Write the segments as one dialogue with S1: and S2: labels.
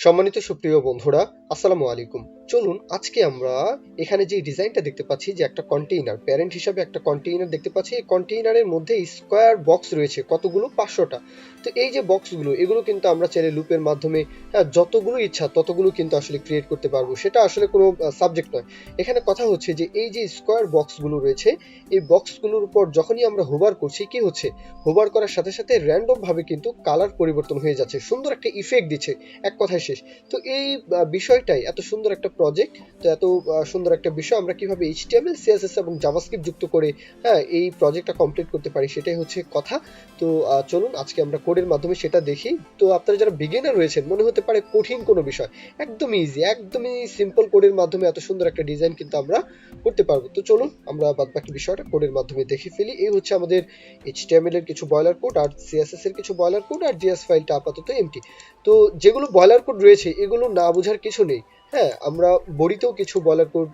S1: সম্মানিত সুপ্রিয় বন্ধুরা আসসালামু আলাইকুম। চলুন আজকে আমরা এখানে যে ডিজাইনটা দেখতে পাচ্ছি যে একটা কন্টেইনার প্যারেন্ট হিসাবে একটা কন্টেইনার দেখতে পাচ্ছি। এই কন্টেইনারের মধ্যে স্কোয়ার বক্স রয়েছে কতগুলো? পাঁচশোটা। তো এই যে বক্সগুলো এগুলো কিন্তু আমরা চাইলে লুপের মাধ্যমে হ্যাঁ যতগুলো ইচ্ছা ততগুলো কিন্তু আসলে ক্রিয়েট করতে পারব। সেটা আসলে কোনো সাবজেক্ট নয়। এখানে কথা হচ্ছে যে এই যে স্কোয়ার বক্সগুলো রয়েছে এই বক্সগুলোর উপর যখনই আমরা হোভার করছি কি হচ্ছে? হোভার করার সাথে সাথে র্যান্ডম ভাবে কিন্তু কালার পরিবর্তন হয়ে যাচ্ছে। সুন্দর একটা ইফেক্ট দিচ্ছে। এক কথায় শেষ। তো এই আহ, বিষয়টাই, এত সুন্দর একটা প্রজেক্ট তো এত সুন্দর একটা বিষয়, আমরা কীভাবে এইচটিএমএল সিএসএস এবং জাভাস্ক্রিপ্ট যুক্ত করে হ্যাঁ এই প্রজেক্টটা কমপ্লিট করতে পারি সেটাই হচ্ছে কথা। তো চলুন, আজকে আমরা কোডের মাধ্যমে সেটা দেখি। তো আপনারা যারা বিগিনার রয়েছেন, মনে হতে পারে কঠিন কোনো বিষয়, একদম ইজি একদমই সিম্পল কোডের মাধ্যমে এত সুন্দর একটা ডিজাইন কিন্তু আমরা করতে পারব। তো চলুন, আমরা বাদবাকি বিষয়টা কোডের মাধ্যমে দেখে ফেলি। এই হচ্ছে আমাদের এইচটিএমএল এর কিছু বয়লার কোড আর সিএসএস এর কিছু বয়লার কোড আর জিএস ফাইলটা আপাতত এমটি তো যেগুলো বয়লার কোড রয়েছে, এগুলো না বোঝার কিছু নেই। হ্যাঁ আমরা বড়িতেও কিছু বলার কোড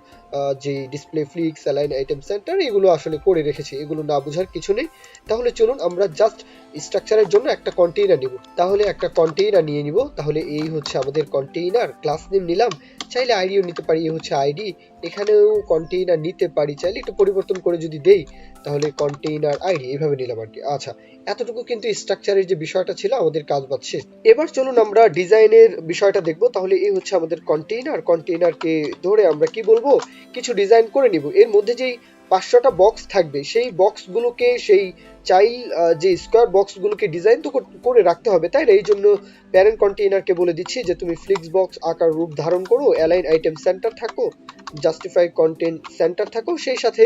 S1: যে display flex align items center এগুলো আসলে করে রেখেছি। এগুলো না বোঝার কিছু নেই। তাহলে চলুন আমরা জাস্ট স্ট্রাকচারের জন্য একটা কন্টেইনার নিব। তাহলে একটা কন্টেইনার নিয়ে নিব। তাহলে এই হচ্ছে আমাদের কন্টেইনার ক্লাস নেম নিলাম। চাইলে আইডিও নিতে পারি হচ্ছে আইডি এখানেও কন্টেইনার নিতে পারি, চাইলে একটু পরিবর্তন করে যদি দেই, তাহলে কন্টেইনার আইডি এভাবে নিলাম আর কি। আচ্ছা এতটুকু কিন্তু স্ট্রাকচারের যে বিষয়টা ছিল, আমাদের কাজ বাদ শেষ। এবার চলুন আমরা ডিজাইনের বিষয়টা দেখব, তাহলে এই হচ্ছে আমাদের কন্টেইনার কন্টেইনারকে ধরে আমরা কি বলব? কিছু ডিজাইন করে নিব। এর মধ্যে যেই পাঁচশোটা বক্স থাকবে। সেই বক্সগুলোকে সেই চাইল যে স্কোয়ার বক্সগুলোকে ডিজাইন তো করে রাখতে হবে, তাই না? এই জন্য প্যারেন্ট কন্টেইনারকে বলে দিচ্ছি যে, তুমি ফ্লিক্স বক্স আকার রূপ ধারণ করো অ্যালাইন আইটেম সেন্টার থাকো জাস্টিফাই কন্টেন্ট সেন্টার থাকো, সেই সাথে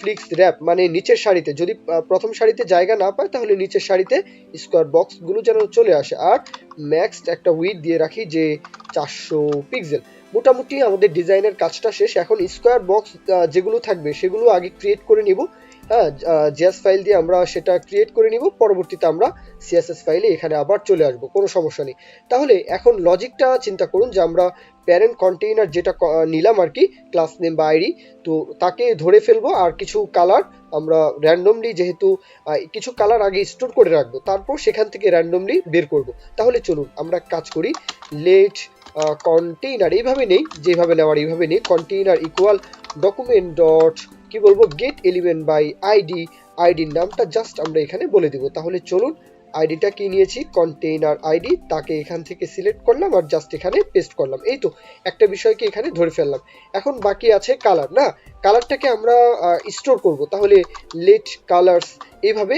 S1: ফ্লিক্স র্যাপ মানে নিচের সারিতে, যদি প্রথম সারিতে জায়গা না পায়, তাহলে নিচের সারিতে স্কোয়ার বক্সগুলো যেন চলে আসে। আর ম্যাক্সড একটা উইথ দিয়ে রাখি যে চারশো পিক্সেল মোটামুটি আমাদের ডিজাইনের কাজটা শেষ। এখন স্কোয়ার বক্স যেগুলো থাকবে, সেগুলো আগে ক্রিয়েট করে নিব। হ্যাঁ জিএস ফাইল দিয়ে আমরা সেটা ক্রিয়েট করে নিব। পরবর্তীতে আমরা সিএসএস ফাইলে এখানে আবার চলে আসব, কোনো সমস্যা নেই। তাহলে এখন লজিকটা চিন্তা করুন যে আমরা প্যারেন্ট কন্টেইনার যেটা নিলাম আর কি ক্লাস নেম বা আইডি তো তাকে ধরে ফেলব। আর কিছু কালার আমরা র্যান্ডমলি যেহেতু কিছু কালার আগে স্টোর করে রাখব, তারপর সেখান থেকে র্যান্ডমলি বের করব। তাহলে চলুন, আমরা কাজ করি লেট কন্টেইনার এইভাবে নেই, যেভাবে নেওয়ার এইভাবে নেই। কন্টেইনার ইকুয়াল ডকুমেন্ট ডট কি বলব গেট এলিমেন্ট বাই আইডি আইডির নামটা জাস্ট আমরা এখানে বলে দিব। তাহলে চলুন আইডিটা কি নিয়েছি? Container ID. তাকে এখান থেকে সিলেক্ট করলাম আর জাস্ট এখানে পেস্ট করলাম। এই তো, একটা বিষয়কে এখানে ধরে ফেললাম। এখন বাকি আছে কালার না? কালারটাকে আমরা স্টোর করব। তাহলে লেট কালার্স এইভাবে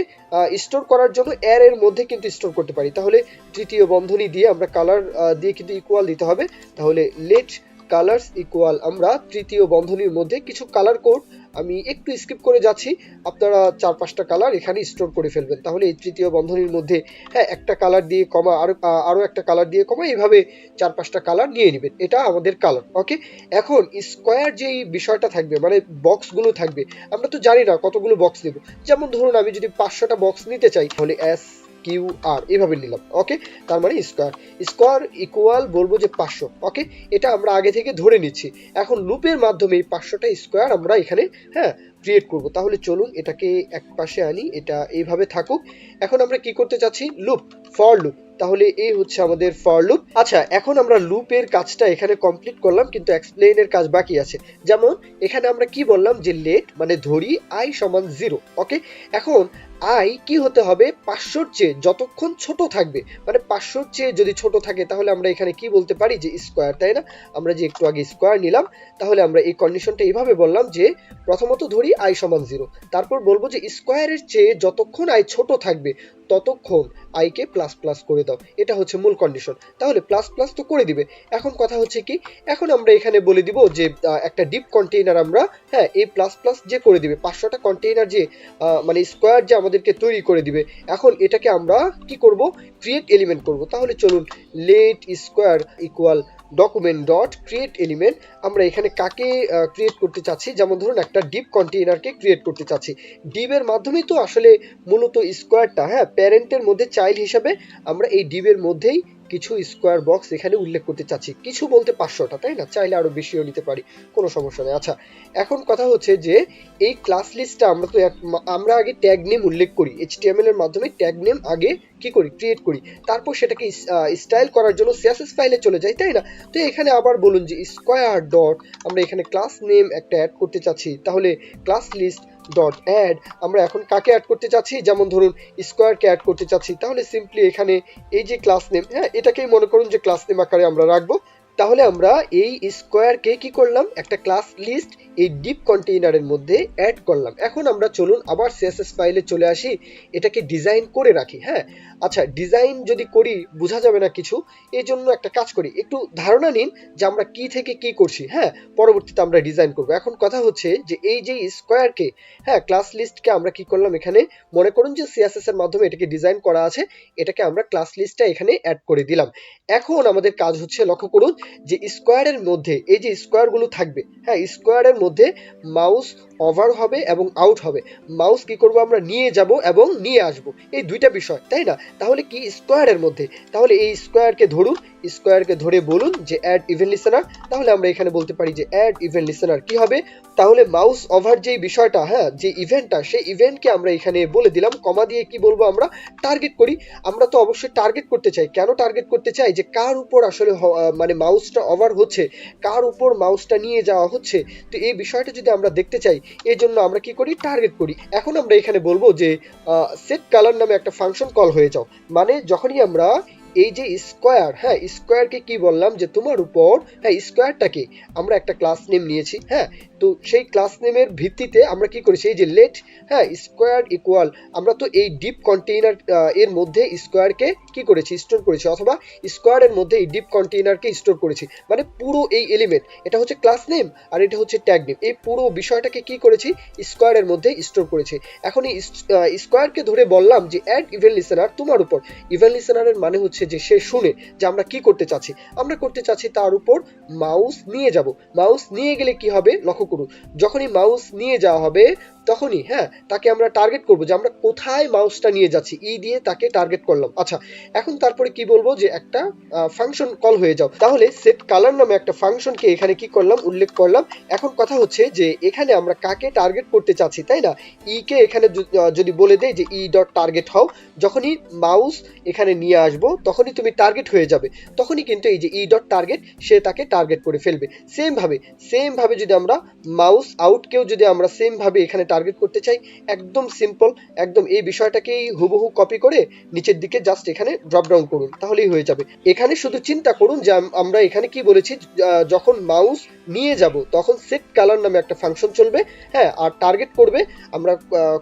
S1: স্টোর করার জন্য এর এর মধ্যে কিন্তু স্টোর করতে পারি। তাহলে তৃতীয় বন্ধনী দিয়ে আমরা কালার দিয়ে কিন্তু ইকুয়াল দিতে হবে। তাহলে লেট কালার্স ইকুয়াল আমরা তৃতীয় বন্ধনীর মধ্যে কিছু কালার কোড আমি একটু স্কিপ করে যাচ্ছি। আপনারা চার পাঁচটা কালার এখানে স্টোর করে ফেলবেন। তাহলে এই তৃতীয় বন্ধনীর মধ্যে হ্যাঁ একটা কালার দিয়ে কমা, আরও আ- আরও একটা কালার দিয়ে কমা, এইভাবে চার পাঁচটা কালার নিয়ে নেবেন। এটা আমাদের কালার ওকে এখন স্কোয়ার যেই বিষয়টা থাকবে মানে বক্সগুলো থাকবে, আমরা তো জানি না কতগুলো বক্স নেব। যেমন ধরুন, আমি যদি পাঁচশোটা বক্স নিতে চাই, তাহলে এস কিউ আর, এভাবে নিলাম ওকে তার মানে স্কোয়ার স্কোয়ার ইকুয়াল বলব যে পাঁচশো ওকে এটা আমরা আগে থেকে ধরে নিচ্ছি। এখন লুপের মাধ্যমে এই পাঁচশোটা স্কোয়ার আমরা এখানে হ্যাঁ ক্রিয়েট করব। তাহলে চলুন এটাকে এক পাশে আনি, এটা এইভাবে থাকুক। এখন আমরা কি করতে চাচ্ছি? লুপ ফর লুপ তাহলে এই হচ্ছে আমাদের ফর লুপ আচ্ছা এখন আমরা লুপের কাজটা এখানে কমপ্লিট করলাম, কিন্তু এক্সপ্লেইনের কাজ বাকি আছে। যেমন, এখানে আমরা কি বললাম যে লেট মানে ধরি আই সমান জিরো ওকে এখন আই কি হতে হবে? পাঁচশোর চেয়ে যতক্ষণ ছোট থাকবে মানে পাঁচশোর চেয়ে যদি ছোট থাকে, তাহলে আমরা এখানে কি বলতে পারি? যে স্কোয়ার তাই না? আমরা যে একটু আগে স্কোয়ার নিলাম, তাহলে আমরা এই কন্ডিশনটা এইভাবে বললাম যে প্রথমত ধরি আই সমান জিরো তারপর বলব যে স্কোয়ারের চেয়ে যতক্ষণ আই ছোট থাকবে ততক্ষণ আইকে প্লাস প্লাস করে দাও। এটা হচ্ছে মূল কন্ডিশন তাহলে প্লাস প্লাস তো করে দিবে। এখন কথা হচ্ছে কি, এখন আমরা এখানে বলে দিব যে একটা ডিপ কন্টেইনার আমরা হ্যাঁ এই প্লাস প্লাস যে করে দিবে। পাঁচশোটা কন্টেইনার যে মানে স্কোয়ার যে আমাদেরকে তৈরি করে দিবে। এখন এটাকে আমরা কি করব? ক্রিয়েট এলিমেন্ট করব। তাহলে চলুন let square equal document dot create element আমরা এখানে কাকে ক্রিয়েট করতে চাচ্ছি? যেমন ধরুন একটা ডিপ কন্টেইনারকে ক্রিয়েট করতে চাচ্ছি। ডিবের মাধ্যমেই তো আসলে মূলত স্কোয়ারটা হ্যাঁ প্যারেন্টের মধ্যে চাইল্ড হিসাবে আমরা এই ডিবের মধ্যেই কিছু স্কোয়ার বক্স এখানে উল্লেখ করতে চাচ্ছি। কিছু বলতে পাঁচশোটা, তাই না? চাইলে আরও বেশিও নিতে পারি, কোনো সমস্যা নেই। আচ্ছা এখন কথা হচ্ছে যে, এই ক্লাস লিস্টটা আমরা তো আমরা আগে ট্যাগ নেম উল্লেখ করি। এইচটিএমএল এর মাধ্যমে ট্যাগ নেম আগে কি করি? ক্রিয়েট করি। তারপর সেটাকে স্টাইল করার জন্য সিএসএস ফাইলে চলে যাই, তাই না? তো এখানে আবার বলুন যে স্কোয়ার ডট আমরা এখানে ক্লাস নেম একটা অ্যাড করতে চাচ্ছি। তাহলে ক্লাস লিস্ট ডট অ্যাড আমরা এখন কাকে অ্যাড করতে চাচ্ছি? যেমন ধরুন স্কোয়ারকে অ্যাড করতে চাচ্ছি। তাহলে সিম্পলি এখানে এই যে ক্লাস নেম হ্যাঁ এটাকেই মনে করুন যে ক্লাস নেম আকারে আমরা রাখব। তাহলে আমরা এই স্কোয়ারকে কি করলাম? একটা ক্লাস লিস্ট এই ডিপ কন্টেইনারের মধ্যে অ্যাড করলাম। এখন আমরা চলুন আবার সিএসএস ফাইলে চলে আসি। এটাকে ডিজাইন করে রাখি হ্যাঁ? আচ্ছা ডিজাইন যদি করি, বোঝা যাবে না কিছু। এই জন্য একটা কাজ করি। একটু ধারণা নিন যে আমরা কি থেকে কি করছি হ্যাঁ? পরবর্তীতে আমরা ডিজাইন করব। এখন কথা হচ্ছে যে এই যে স্কোয়ারকে হ্যাঁ ক্লাস লিস্টকে আমরা কি করলাম এখানে? মনে করুন যে সিএসএস এর মাধ্যমে এটাকে ডিজাইন করা আছে। এটাকে আমরা ক্লাস লিস্টটা এখানে অ্যাড করে দিলাম। এখন আমাদের কাজ হচ্ছে লক্ষ্য করুন যে স্কোয়ারের মধ্যে এই যে স্কোয়ারগুলো থাকবে হ্যাঁ স্কোয়ারের মধ্যে মাউস ওভার হবে এবং আউট হবে। মাউস কি করব আমরা? নিয়ে যাব এবং নিয়ে আসব। এই দুইটা বিষয়, তাই না? তাহলে কি স্কোয়ারের মধ্যে? তাহলে এই স্কোয়ারকে ধরুন স্কোয়ারকে ধরে বলুন যে অ্যাড ইভেন্ট লিসেনার তাহলে আমরা এখানে বলতে পারি যে অ্যাড ইভেন্ট লিসেনার কি হবে? তাহলে মাউস ওভার যে বিষয়টা হ্যাঁ যে ইভেন্টটা সেই ইভেন্টকে আমরা এখানে বলে দিলাম কমা দিয়ে কি বলব আমরা? টার্গেট করি। আমরা তো অবশ্যই টার্গেট করতে চাই। কেন টার্গেট করতে চাই? যে কার উপর আসলে মানে মাউসটা ওভার হচ্ছে, কার উপর মাউসটা নিয়ে যাওয়া হচ্ছে? তো এই বিষয়টা যদি আমরা দেখতে চাই এই জন্য আমরা কি করি? টার্গেট করি। এখন আমরা এখানে বলব যে সেট কালার নামে একটা ফাংশন কল হয়ে যাও। মানে যখনই আমরা এই যে স্কোয়ার হ্যাঁ স্কোয়ারকে কি বললাম? যে তোমার উপর হ্যাঁ স্কোয়ারটাকে আমরা একটা ক্লাস নেম নিয়েছি হ্যাঁ? তো সেই ক্লাস নেমের ভিত্তিতে আমরা কি করেছি এই যে লেট হ্যাঁ স্কোয়ার ইকুয়াল আমরা তো এই ডিপ কন্টেইনার এর মধ্যে স্কোয়ারকে কি করেছি? স্টোর করেছি, অথবা স্কোয়ারের মধ্যে এই ডিপ কন্টেইনারকে স্টোর করেছি। মানে পুরো এই এলিমেন্ট এটা হচ্ছে ক্লাস নেম আর এটা হচ্ছে ট্যাগ নেম এই পুরো বিষয়টাকে কি করেছি? স্কোয়ারের মধ্যে স্টোর করেছি। এখন এই স্কোয়ারকে ধরে বললাম যে অ্যাড ইভেন্ট লিসেনার তোমার উপর। ইভেন্ট লিসেনারের মানে হচ্ছে যে সে শুনে যে আমরা কি করতে চাচ্ছি। আমরা করতে চাচ্ছি তার উপর মাউস নিয়ে যাব। মাউস নিয়ে গেলে কি হবে? লক্ষ্য করুন। যখনই মাউস নিয়ে যাওয়া হবে, তখনই হ্যাঁ তাকে আমরা টার্গেট করব যে আমরা কোথায় মাউসটা নিয়ে যাচ্ছি। ই দিয়ে তাকে টার্গেট করলাম। আচ্ছা এখন তারপরে কি বলব যে একটা ফাংশন কল হয়ে যাও। তাহলে সেট কালার নামে একটা ফাংশনকে এখানে কি করলাম, উল্লেখ করলাম। এখন কথা হচ্ছে যে এখানে আমরা কাকে টার্গেট করতে চাচ্ছি, তাই না? ই কে এখানে যদি বলে দেই যে ই ডট টার্গেট হও, যখনই মাউস এখানে নিয়ে আসব, তখনই তুমি টার্গেট হয়ে যাবে। তখনই কিন্তু এই যে ই ডট টার্গেট সে তাকে টার্গেট করে ফেলবে। সেম ভাবে সেম ভাবে যদি আমরা মাউস আউটকেও যদি আমরা সেম ভাবে এখানে টার্গেট করতে চাই, একদম সিম্পল একদম এই বিষয়টাকেই হুবহু কপি করে নিচের দিকে জাস্ট এখানে ড্রপ ডাউন করুন, তাহলেই হয়ে যাবে। এখানে শুধু চিন্তা করুন যে আমরা এখানে কি বলেছি যখন মাউস নিয়ে যাব, তখন সেট কালার নামে একটা ফাংশন চলবে হ্যাঁ আর টার্গেট করবে, আমরা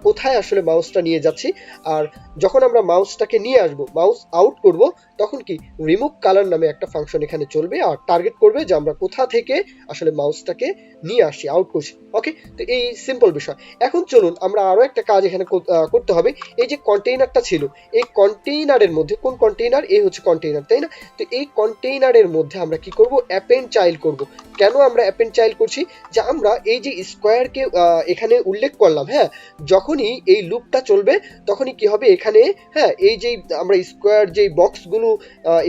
S1: কোথায় আসলে মাউসটা নিয়ে যাচ্ছি, আর যখন আমরা মাউসটাকে নিয়ে আসব মাউস আউট করব, তখন কি রিমুভ কালার নামে একটা ফাংশন এখানে চলবে, আর টার্গেট করবে যে আমরা কোথা থেকে আসলে মাউসটাকে নিয়ে আসছি আউট করছি ওকে তো এই সিম্পল বিষয়। এখন চলুন আমরা আরও একটা কাজ এখানে করতে হবে। এই যে কন্টেইনারটা ছিল, এই কন্টেইনারের মধ্যে, কোন কন্টেইনার এই হচ্ছে কন্টেইনার তাই না? তো এই কন্টেইনারের মধ্যে আমরা কি করব? অ্যাপেন্ড চাইল্ড করব। কেন আমরা অ্যাপেন্ড চাইল্ড করছি? যে আমরা এই যে স্কোয়ারকে এখানে উল্লেখ করলাম হ্যাঁ? যখনই এই লুপটা চলবে, তখনই কি হবে? এখানে হ্যাঁ এই যে আমরা স্কোয়ার যে বক্সগুলো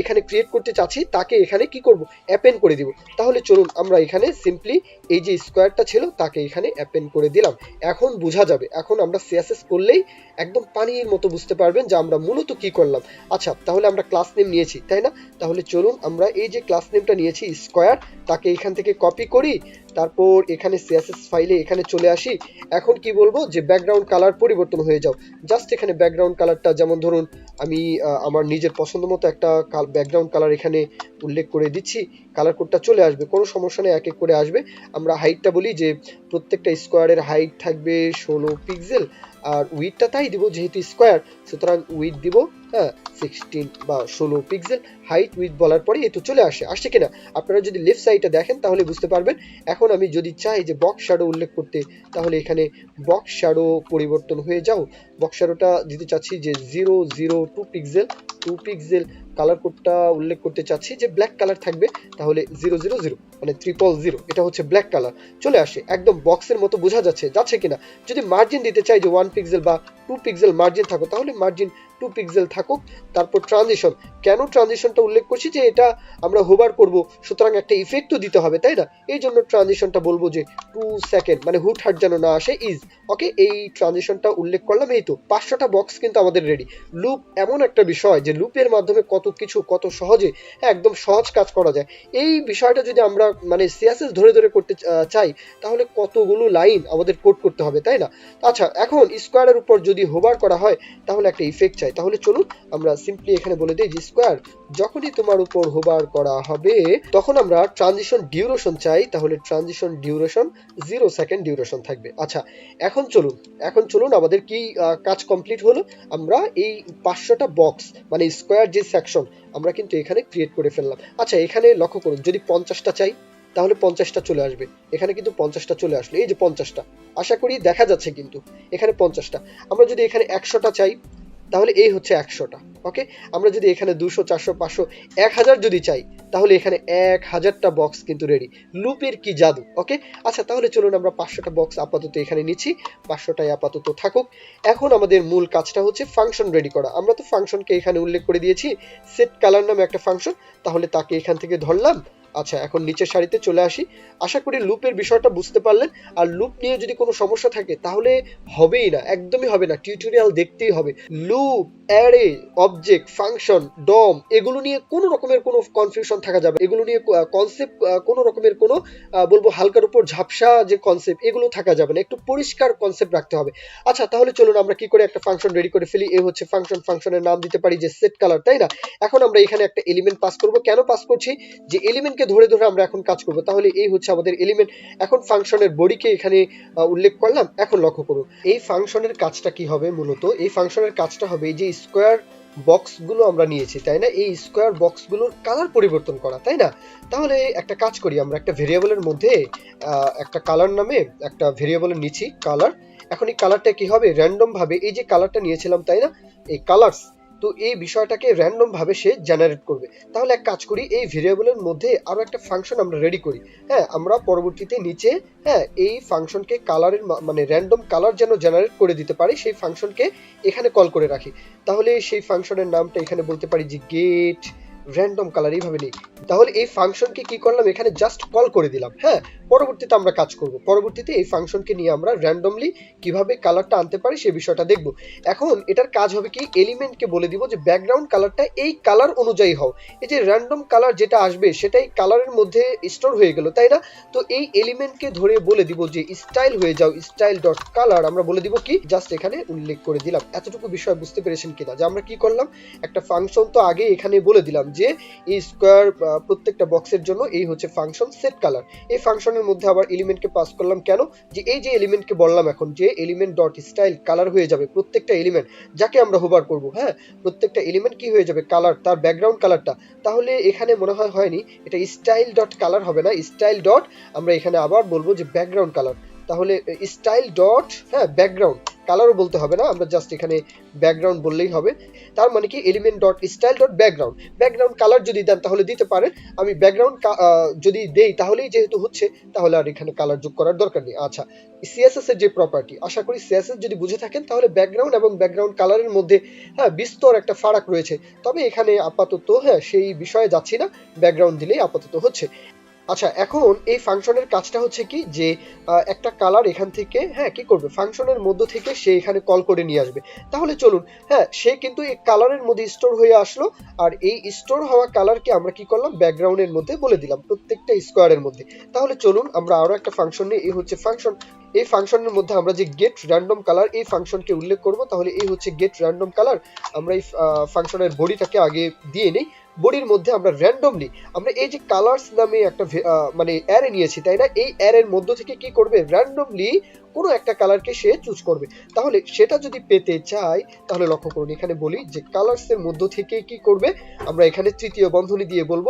S1: এখানে ক্রিয়েট করতে চাচ্ছি, তাকে এখানে কি করব? অ্যাপেন্ড করে দিব। তাহলে চলুন আমরা এখানে সিম্পলি এই যে স্কোয়ারটা ছিল, তাকে এখানে অ্যাপেন্ড করে দিলাম। এখন বোঝা যাবে, এখন আমরা সিএসএস করলেই একদম পানির মতো বুঝতে পারবেন যে আমরা মূলত কি করলাম। আচ্ছা তাহলে আমরা ক্লাস নেম নিয়েছি, তাই না? তাহলে চলুন আমরা এই যে ক্লাস নেমটা নিয়েছি স্কোয়ার তাকে এখান থেকে কপি করি, তারপর এখানে সিএসএস ফাইলে এখানে চলে আসি। এখন কি বলব যে ব্যাকগ্রাউন্ড কালার পরিবর্তন হয়ে যাও। জাস্ট এখানে ব্যাকগ্রাউন্ড কালারটা যেমন ধরুন আমি আমার নিজের পছন্দ মতো একটা ব্যাকগ্রাউন্ড কালার এখানে উল্লেখ করে দিচ্ছি। কালার কোডটা চলে আসবে, কোনো সমস্যা নেই, এক এক করে আসবে। আমরা হাইটটা বলি যে, প্রত্যেকটা স্কোয়ারের হাইট থাকবে ষোলো পিক্সেল আর উইথটা তাই দিব যেহেতু স্কোয়ার সুতরাং উইথ দিব হ্যাঁ সিক্সটিন বা ষোলো পিক্সেল হাইট উইথ বলার পরে এই তো চলে আসে। আসছে কিনা? আপনারা যদি লেফট সাইডটা দেখেন তাহলে বুঝতে পারবেন। এখন আমি যদি চাই যে বক্স শ্যাডো উল্লেখ করতে, তাহলে এখানে বক্স শ্যাডো পরিবর্তন হয়ে যাও। বক্স শ্যাডোটা দিতে চাচ্ছি যে zero zero two pixel two pixel colour কোডটা উল্লেখ করতে চাচ্ছি যে ব্ল্যাক কালার থাকবে, তাহলে জিরো জিরো জিরো মানে ট্রিপল জিরো এটা হচ্ছে ব্ল্যাক কালার চলে আসে। একদম বক্সের মতো বোঝা যাচ্ছে। যাচ্ছে কিনা? যদি মার্জিন দিতে চাই যে ওয়ান পিক্সেল বা টু পিক্সেল মার্জিন থাকো, তাহলে মার্জিন টু পিক্সেল থাকুক, তারপর ট্রানজিশন কেন ট্রানজিশনটা উল্লেখ করছি যে এটা আমরা হোবার করব, সুতরাং একটা ইফেক্ট তো দিতে হবে, তাই না? এই জন্য ট্রানজিশনটা বলব যে টু সেকেন্ড মানে হুট হাট যেন না আসে ইজ ওকে এই ট্রানজিশনটা উল্লেখ করলাম, এই তো, পাঁচশোটা বক্স কিন্তু আমাদের রেডি লুপ এমন একটা বিষয় যে লুপের মাধ্যমে কত কিছু, কত সহজে হ্যাঁ একদম সহজ কাজ করা যায়। এই বিষয়টা যদি আমরা মানে সিএসএস ধরে ধরে করতে চাই, তাহলে কতগুলো লাইন আমাদের কোড করতে হবে, তাই না? আচ্ছা এখন স্কোয়ারের উপর যদি হোভার করা হয়, তাহলে একটা ইফেক্ট চাই। তাহলে চলুন আমরা সিম্পলি এখানে বলে দিই যে স্কোয়ার যখনই তোমার উপর হোভার করা হবে, তখন আমরা ট্রানজিশন ডিউরেশন চাই। তাহলে transition duration zero second duration থাকবে। আচ্ছা এখন চলুন এখন চলুন আমাদের কি কাজ কমপ্লিট হলো? আমরা এই পাঁচশোটা বক্স মানে স্কোয়ার যে সেকশন আমরা কিন্তু এখানে ক্রিয়েট করে ফেললাম। আচ্ছা এখানে লক্ষ্য করুন, যদি পঞ্চাশটা চাই, তাহলে পঞ্চাশটা চলে আসবে। এখানে কিন্তু পঞ্চাশটা চলে আসলো। এই যে পঞ্চাশটা, আশা করি দেখা যাচ্ছে কিন্তু, এখানে পঞ্চাশটা। আমরা যদি এখানে একশোটা চাই তাহলে এই হচ্ছে একশোটা ওকে আমরা যদি এখানে দুশো, চারশো, পাঁচশো, এক হাজার যদি চাই, তাহলে এখানে এক হাজারটা বক্স কিন্তু রেডি লুপের কি জাদু ওকে আচ্ছা তাহলে চলুন আমরা পাঁচশোটা বক্স আপাতত এখানে নিচ্ছি, পাঁচশোটাই আপাতত থাকুক। এখন আমাদের মূল কাজটা হচ্ছে ফাংশন রেডি করা। আমরা তো ফাংশনকে এখানে উল্লেখ করে দিয়েছি সেট কালার নামে একটা ফাংশন তাহলে তাকে এখান থেকে ধরলাম আচ্ছা এখন নিচের সারিতে চলে আসি। আশা করি লুপের বিষয়টা বুঝতে পারলেন। আর লুপ নিয়ে যদি কোনো সমস্যা থাকে, তাহলে হবেই না, একদমই হবে না। টিউটোরিয়াল দেখতেই হবে। লুপ, অ্যারে, অবজেক্ট, ফাংশন, ডম, এগুলো নিয়ে কোনো রকমের কোনো কনফিউশন থাকা যাবে এগুলো নিয়ে কনসেপ্ট কোনো রকমের কোনো বলব হালকার উপর ঝাপসা যে কনসেপ্ট এগুলো থাকা যাবে না। একটু পরিষ্কার কনসেপ্ট রাখতে হবে। আচ্ছা তাহলে চলুন আমরা কি করে একটা ফাংশন রেডি করে ফেলি? এ হচ্ছে ফাংশন ফাংশনের নাম দিতে পারি যে সেট কালার তাই না? এখন আমরা এখানে একটা এলিমেন্ট পাস করব। কেন পাস করছি? যে এলিমেন্টকে ধরে ধরে আমরা এখন কাজ করব। তাহলে এই হচ্ছে আমাদের এলিমেন্ট এখন ফাংশনের বডিকে এখানে উল্লেখ করলাম। এখন লক্ষ্য করুন এই ফাংশনের কাজটা কি হবে মূলত? এই ফাংশনের কাজটা হবে এই যে স্কোয়ার বক্সগুলো আমরা নিয়েছি, তাই না? এই স্কোয়ার বক্সগুলোর কালার পরিবর্তন করা, তাই না? তাহলে একটা কাজ করি, আমরা একটা ভেরিয়েবলের মধ্যে একটা কালার নামে একটা ভেরিয়েবলের নিচ্ছি কালার এখন এই কালারটা কি হবে? র্যান্ডম ভাবে এই যে কালারটা নিয়েছিলাম, তাই না? এই কালার্স তো এই বিষয়টাকে র্যান্ডম ভাবে সে জেনারেট করবে। তাহলে এক কাজ করি, এই ভেরিয়েবলের মধ্যে আরও একটা ফাংশন আমরা রেডি করি। হ্যাঁ আমরা পরবর্তীতে নিচে হ্যাঁ এই ফাংশনকে কালারের মানে র্যান্ডম কালার যেন জেনারেট করে দিতে পারি, সেই ফাংশনকে এখানে কল করে রাখি। তাহলে সেই ফাংশনের নামটা এখানে বলতে পারি যে গেট র্যান্ডম কালার এইভাবে নেই। তাহলে এই ফাংশনকে কি করলাম? এখানে জাস্ট কল করে দিলাম। হ্যাঁ পরবর্তীতে আমরা কাজ করব। পরবর্তীতে এই ফাংশনকে নিয়ে আমরা র্যান্ডমলি কীভাবে কালারটা আনতে পারি সেই বিষয়টা দেখব। এখন এটার কাজ হবে কি? এলিমেন্টকে বলে দিব যে ব্যাকগ্রাউন্ড কালারটা এই কালার অনুযায়ী হও। এই যে র্যান্ডম কালার যেটা আসবে, সেটাই কালারের মধ্যে স্টোর হয়ে গেল, তাই না? তো এই এলিমেন্টকে ধরে বলে দিব যে স্টাইল হয়ে যাও স্টাইল ডট কালার আমরা বলে দিব কি? জাস্ট এখানে উল্লেখ করে দিলাম। এতটুকু বিষয় বুঝতে পেরেছেন কিনা? যে আমরা কি করলাম? একটা ফাংশন তো আগে এখানে বলে দিলাম যে এই স্কোয়ার প্রত্যেকটা বক্সের জন্য এই হচ্ছে ফাংশন সেট কালার এই ফাংশনের মধ্যে আবার এলিমেন্টকে পাস করলাম কেন? যে এই যে এলিমেন্টকে বললাম এখন, যে এলিমেন্ট ডট স্টাইল কালার হয়ে যাবে, প্রত্যেকটা এলিমেন্ট যাকে আমরা হোবার করব হ্যাঁ? প্রত্যেকটা এলিমেন্ট কি হয়ে যাবে? কালার তার ব্যাকগ্রাউন্ড কালারটা তাহলে এখানে মনে হয় হয়নি, এটা স্টাইল ডট কালার হবে না। স্টাইল ডট আমরা এখানে আবার বলব যে ব্যাকগ্রাউন্ড কালার তাহলে স্টাইল ডট হ্যাঁ ব্যাকগ্রাউন্ড কালারও বলতে হবে না, আমরা জাস্ট এখানে ব্যাকগ্রাউন্ড বললেই হবে। তার মানে কি element dot style dot background background colour যদি দেন তাহলে দিতে পারেন। আমি ব্যাকগ্রাউন্ড যদি দেই তাহলেই যেহেতু হচ্ছে, তাহলে আর এখানে কালার যোগ করার দরকার নেই। আচ্ছা সিএসএস এর যে প্রপার্টি আশা করি সিএসএস যদি বুঝে থাকেন, তাহলে ব্যাকগ্রাউন্ড এবং ব্যাকগ্রাউন্ড কালারের মধ্যে হ্যাঁ বিস্তর একটা ফারাক রয়েছে। তবে এখানে আপাতত হ্যাঁ সেই বিষয়ে যাচ্ছি না। ব্যাকগ্রাউন্ড দিলেই আপাতত হচ্ছে। আচ্ছা এখন এই ফাংশনের কাজটা হচ্ছে কি? যে একটা কালার এখান থেকে হ্যাঁ কি করবে? ফাংশনের মধ্য থেকে সে এখানে কল করে নিয়ে আসবে। তাহলে চলুন হ্যাঁ সে কিন্তু এই কালারের মধ্যে স্টোর হয়ে আসলো, আর এই স্টোর হওয়া কালারকে আমরা কি করলাম? ব্যাকগ্রাউন্ডের মধ্যে বলে দিলাম, প্রত্যেকটা স্কোয়ারের মধ্যে। তাহলে চলুন, আমরা আরও একটা ফাংশন নিয়ে এই হচ্ছে ফাংশন এই ফাংশনের মধ্যে আমরা যে গেট র্যান্ডম কালার এই ফাংশনকে উল্লেখ করব। তাহলে এই হচ্ছে গেট র্যান্ডম কালার আমরা এই ফাংশনের বডিটাকে আগে দিয়ে নেই। বডির মধ্যে আমরা র্যান্ডমলি আমরা এই যে কালার্স নামে একটা মানে অ্যারে নিয়েছি, তাই না? এই অ্যারের মধ্য থেকে কি করবে? র্যান্ডমলি কোনো একটা কালারকে সে চুজ করবে। তাহলে সেটা যদি পেতে চাই তাহলে লক্ষ্য করুন, এখানে বলি যে কালার্স এর মধ্য থেকে কি করবে? আমরা এখানে তৃতীয় বন্ধনী দিয়ে বলব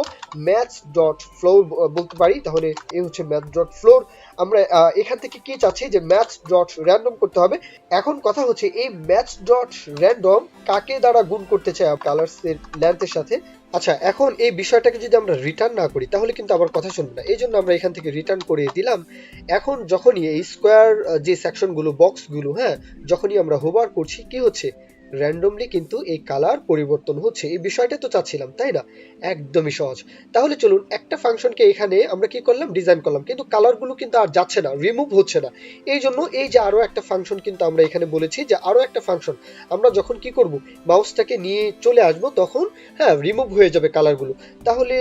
S1: ম্যাচ ডট ফ্লোর বলতে পারি। তাহলে এই হচ্ছে ম্যাচ ডট ফ্লোর আমরা এখান থেকে কি চাচ্ছি? যে ম্যাচ ডট র্যান্ডম করতে হবে। এখন কথা হচ্ছে, এই ম্যাচ ডট র্যান্ডম কাকে দ্বারা গুণ করতে চাই কালার্স এর লেন্থের সাথে? আচ্ছা এখন এই বিষয়টাকে যদি আমরা রিটার্ন না করি, তাহলে কিন্তু আবার কথা শুনবে না। এই জন্য আমরা এখান থেকে রিটার্ন করে দিলাম। এখন যখনই এই স্কোয়ার যে সেকশনগুলো বক্সগুলো হ্যাঁ যখনই আমরা হোভার করছি, কি হচ্ছে? র্যান্ডমলি কিন্তু এই কালার পরিবর্তন হচ্ছে। এই বিষয়টা তো চাচ্ছিলাম, তাই না? একদমই সহজ। তাহলে চলুন একটা ফাংশনকে এখানে আমরা কি করলাম? ডিজাইন করলাম। কিন্তু কালারগুলো কিন্তু আর যাচ্ছে না রিমুভ হচ্ছে না। এই জন্য এই যে আরও একটা ফাংশন কিন্তু আমরা এখানে বলেছি যে আরও একটা ফাংশন আমরা যখন কি করব? মাউসটাকে নিয়ে চলে আসব, তখন হ্যাঁ রিমুভ হয়ে যাবে কালারগুলো তাহলে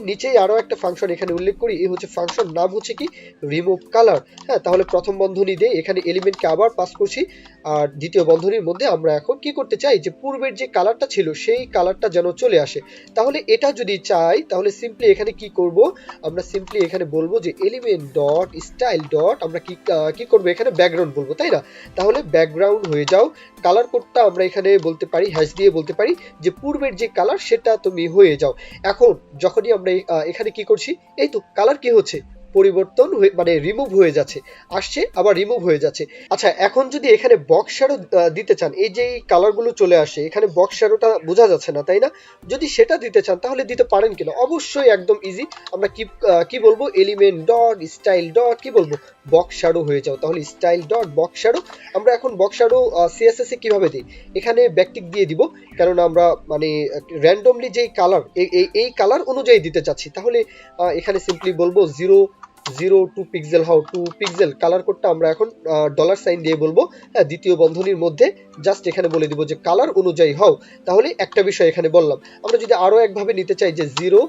S1: নিচেই আরও একটা ফাংশন এখানে উল্লেখ করি। এই হচ্ছে ফাংশন নাম হচ্ছে কি? রিমুভ কালার হ্যাঁ তাহলে প্রথম বন্ধনী দিয়ে এখানে এলিমেন্টকে আবার পাস করছি। আর দ্বিতীয় বন্ধনীর মধ্যে আমরা এখন কি করতে চাই? যে পূর্বের যে কালারটা ছিল, সেই কালারটা যেন চলে আসে। তাহলে এটা যদি চাই, তাহলে সিম্পলি এখানে কি করব? আমরা সিম্পলি এখানে বলব যে এলিমেন্ট ডট স্টাইল ডট আমরা কি কি করব? এখানে ব্যাকগ্রাউন্ড বলব, তাই না? তাহলে ব্যাকগ্রাউন্ড হয়ে যাও। কালার কোডটা আমরা এখানে বলতে পারি হ্যাশ দিয়ে বলতে পারি যে পূর্বের যে কালার সেটা তুমি হয়ে যাও। এখন, যখনই আমরা এখানে কি করছি, এই তো কালার কি হচ্ছে? পরিবর্তন হয়ে মানে রিমুভ হয়ে যাচ্ছে। আসছে, আবার রিমুভ হয়ে যাচ্ছে। আচ্ছা এখন যদি এখানে বক্স শ্যাডো দিতে চান, এই যে কালারগুলো চলে আসে, এখানে বক্স শ্যাডোটা বোঝা যাচ্ছে না, তাই না? যদি সেটা দিতে চান, তাহলে দিতে পারেন কিনা? অবশ্যই একদম ইজি আমরা কি কি বলব? এলিমেন্ট ডট স্টাইল ডট কি বলব? বক্স শ্যাডো হয়ে যাও। তাহলে স্টাইল ডট বক্স শ্যাডো আমরা এখন বক্স শ্যাডো সিএসএস কীভাবে দিই? এখানে ব্যাকটিক দিয়ে দিব। কারণ আমরা মানে র্যান্ডমলি যেই কালার এই এই কালার অনুযায়ী দিতে চাচ্ছি। তাহলে এখানে সিম্পলি বলব zero zero two pixel how two pixel colour কোডটা আমরা এখন ডলার সাইন দিয়ে বলব। হ্যাঁ দ্বিতীয় বন্ধনীর মধ্যে জাস্ট এখানে বলে দিব যে কালার অনুযায়ী হও তাহলে একটা বিষয় এখানে বললাম। আমরা যদি আরও একভাবে নিতে চাই যে জিরো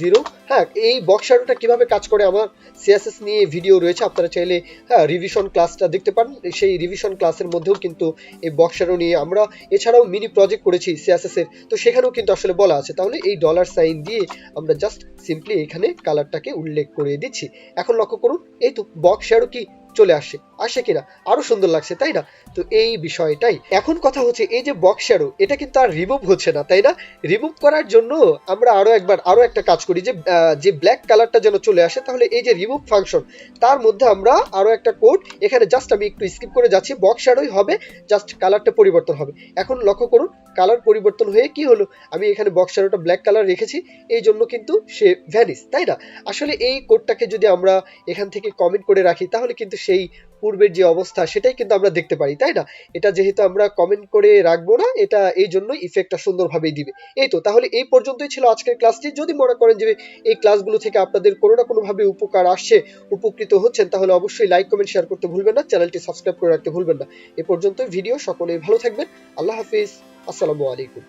S1: জিরো। হ্যাঁ এই বক্স শ্যাডোটা কীভাবে কাজ করে? আমার সিএসএস নিয়ে ভিডিও রয়েছে, আপনারা চাইলে হ্যাঁ রিভিশন ক্লাসটা দেখতে পারেন। সেই রিভিশন ক্লাসের মধ্যেও কিন্তু এই বক্স শ্যাডো নিয়ে আমরা এছাড়াও মিনি প্রজেক্ট করেছি সিএসএস এর। তো সেখানেও কিন্তু আসলে বলা আছে। তাহলে এই ডলার সাইন দিয়ে আমরা জাস্ট সিম্পলি এখানে কালারটাকে উল্লেখ করে দিচ্ছি। এখন লক্ষ্য করুন, এই তো বক্স শ্যাডো কি চলে আসে আসে কিনা? আরও সুন্দর লাগছে, তাই না? তো এই বিষয়টাই। এখন কথা হচ্ছে, এই যে বক্স শ্যাডো এটা কিন্তু আর রিমুভ হচ্ছে না, তাই না? রিমুভ করার জন্য আমরা আরও একবার, আরও একটা কাজ করি যে যে ব্ল্যাক কালারটা যেন চলে আসে, তাহলে এই যে রিমুভ ফাংশন তার মধ্যে আমরা আরও একটা কোড এখানে জাস্ট আমি একটু স্কিপ করে যাচ্ছি বক্স শ্যাডোই হবে জাস্ট কালারটা পরিবর্তন হবে। এখন লক্ষ্য করুন কালার পরিবর্তন হয়ে কি হলো? আমি এখানে বক্স শ্যাডোটা ব্ল্যাক কালার রেখেছি, এই জন্য কিন্তু সে ভ্যানিস তাই না? আসলে এই কোডটাকে যদি আমরা এখান থেকে কমেন্ট করে রাখি, তাহলে কিন্তু সেই পূর্বের যে অবস্থা, সেটাই কিন্তু আমরা দেখতে পারি, তাই না? এটা যেহেতু আমরা কমেন্ট করে রাখব না, এটা এই জন্য ইফেক্টটা সুন্দরভাবেই দিবে। এই তো, তাহলে এই পর্যন্তই ছিল আজকের ক্লাসটি যদি মনে করেন যে এই ক্লাসগুলো থেকে আপনাদের কোনো না কোনোভাবে উপকার আসছে, উপকৃত হচ্ছেন, তাহলে অবশ্যই লাইক কমেন্ট শেয়ার করতে ভুলবেন না। চ্যানেলটি সাবস্ক্রাইব করে রাখতে ভুলবেন না। এ পর্যন্তই ভিডিও সকলেই ভালো থাকবেন। আল্লাহ হাফিজ। আসসালামু আলাইকুম।